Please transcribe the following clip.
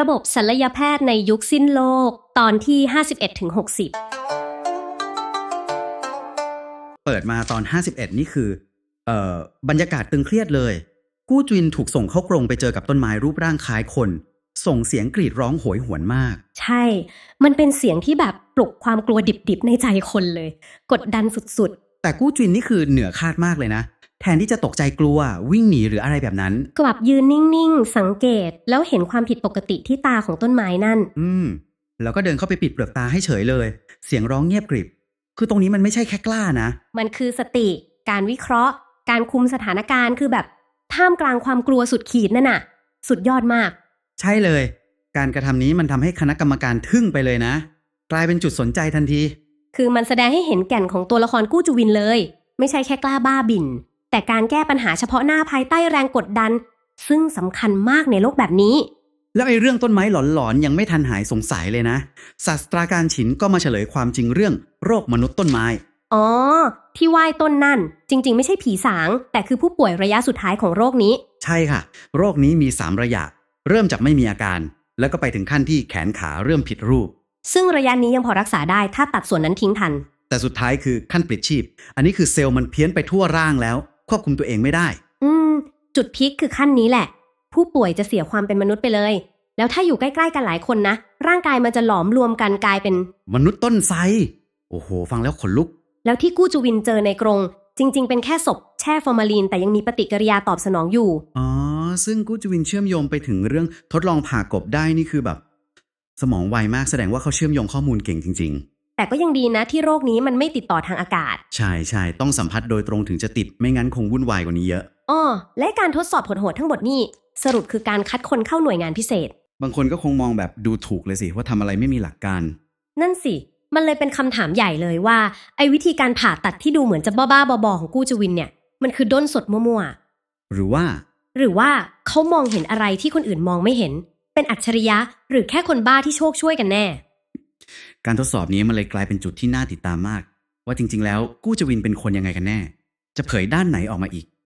ระบบศัลยแพทย์ในยุคสิ้นโลก ตอนที่ 51-60 เปิดมาตอน 51 นี่คือเอ่อบรรยากาศตึงเครียดเลย กู้จินถูกส่งเข้ากรงไปเจอกับต้นไม้รูปร่างคล้ายคน ส่งเสียงกรีดร้องโหยหวนมาก ใช่ มันเป็นเสียงที่แบบปลุกความกลัวดิบๆในใจคนเลย กดดันสุดแต่กู้จินนี่คือเหนือคาดมากเลยนะ แทนที่จะตกใจกลัววิ่งหนีหรืออะไรแบบนั้นๆกลับยืนนิ่งๆ สังเกตแล้วเห็นความผิดปกติที่ตาของต้นไม้นั่น อืม แล้วก็เดินเข้าไปปิดเปลือกตาให้เฉยเลย เสียงร้องเงียบกริบ คือตรงนี้มันไม่ใช่แค่กล้านะ มันคือสติ การวิเคราะห์ การคุมสถานการณ์คือแบบท่ามกลางความกลัวสุดขีดนั่นน่ะ สุดยอดมาก ใช่เลย การกระทำนี้มันทำให้คณะกรรมการทึ่งไปเลยนะ กลายเป็นจุดสนใจทันที คือมันแสดงให้เห็นแก่นของตัวละครกู้จูวินเลย ไม่ใช่แค่กล้าบ้าบิน แต่การแก้ปัญหาเฉพาะหน้าภายใต้แรงกดดัน ซึ่งสำคัญมากในโลกแบบนี้ แล้วไอ้เรื่องต้นไม้หลอนๆ ยังไม่ทันหายสงสัยเลยนะศาสตราการฉินก็มาเฉลยความจริงเรื่องโรคมนุษย์ต้นไม้ อ๋อ ที่ว่ายต้นนั่น จริง ๆ ไม่ใช่ผีสาง แต่คือผู้ป่วยระยะสุดท้ายของโรคนี้ ใช่ค่ะ โรคนี้มี 3 ระยะ เริ่มจากไม่มีอาการ แล้วก็ไปถึงขั้นที่แขนขาเริ่มผิดรูป ซึ่งระยะนี้ยังพอรักษาได้ถ้าตัดส่วนนั้นทิ้งทัน แต่สุดท้ายคือขั้นปลิดชีพ อันนี้คือเซลล์มันเพี้ยนไปทั่วร่างแล้ว ควบคุมตัวเองไม่ได้ อืม จุดพีคคือขั้นนี้แหละ ผู้ป่วยจะเสียความเป็นมนุษย์ไปเลย แล้วถ้าอยู่ใกล้ๆกันหลายคนนะ ร่างกายมันจะหลอมรวมกันกลายเป็น มนุษย์ต้นไทรโอ้โห ฟังแล้วขนลุก แล้วที่กู้จูวินเจอในกรง จริง ๆ เป็นแค่ศพแช่ฟอร์มาลีน แต่ยังมีปฏิกิริยาตอบสนองอยู่ อ๋อ ซึ่งกูจวินเชื่อมโยงไปถึงเรื่องทดลองผ่ากบได้นี่คือแบบ สมองไวมากแสดงว่าเขาเชื่อมโยงข้อมูลเก่งจริง แต่ก็ยังดีนะที่โรคนี้มันไม่ติดต่อทางอากาศๆใช่ใช่ต้องสัมผัสโดยตรงถึงจะติดไม่งั้นคงวุ่นวายกว่านี้เยอะอ้อและการทดสอบโหดๆทั้งหมดนี่สรุปคือการคัดคนเข้าหน่วยงานพิเศษ บางคนก็คงมองแบบดูถูกเลยสิว่าทำอะไรไม่มีหลักการ นั่นสิมันเลยเป็นคำถามใหญ่เลยว่าไอ้วิธีการผ่าตัดที่ดูเหมือนจะบ้าๆบอๆของกู้จวินเนี่ยมันคือด้นสดมั่วหรือว่าๆหรือว่าเขามองเห็นอะไรที่คนอื่นมองไม่เห็น เป็นอัจฉริยะหรือแค่คนบ้าที่โชคช่วยกันแน่ การทดสอบนี้มันเลยกลายเป็นจุดที่น่าติดตามมาก ว่าจริง ๆ แล้วกู้จวินเป็นคนยังไงกันแน่ จะเผยด้านไหนออกมาอีก